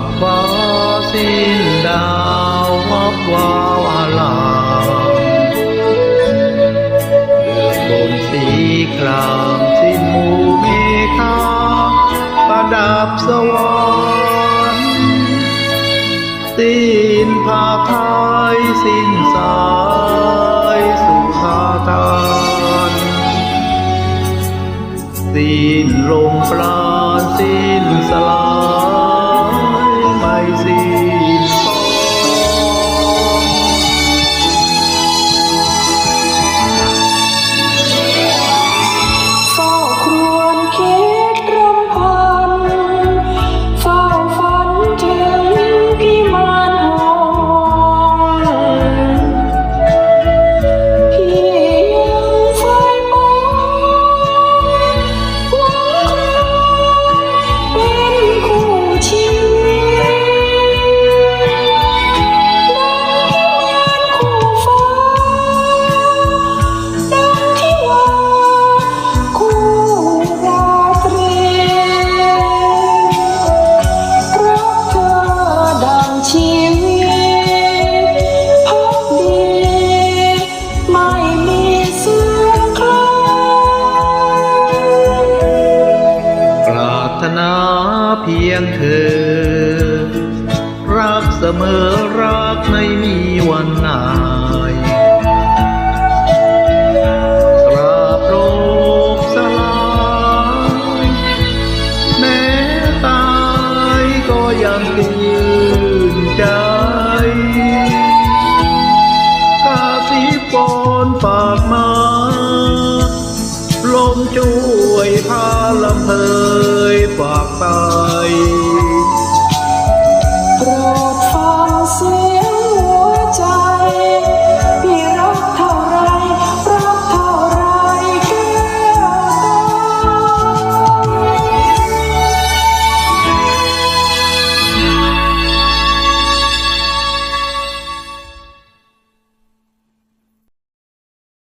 บฟ้าสิ้นดาววับวาวอลามเบือบนสีครามสิ้นหมู่เมฆาประดับสวรรค์สิ้นภาคไทยสิ้นสายสุขาทานสิ้นลมปราณสิ้นสลาย ยงเธอ รักเสมอรักไม่มีวันหายตราบโลกสลายแม้ตายก็ยังยืนใจกาสีปอนฝากมา ลมช่วยพาลำเพอ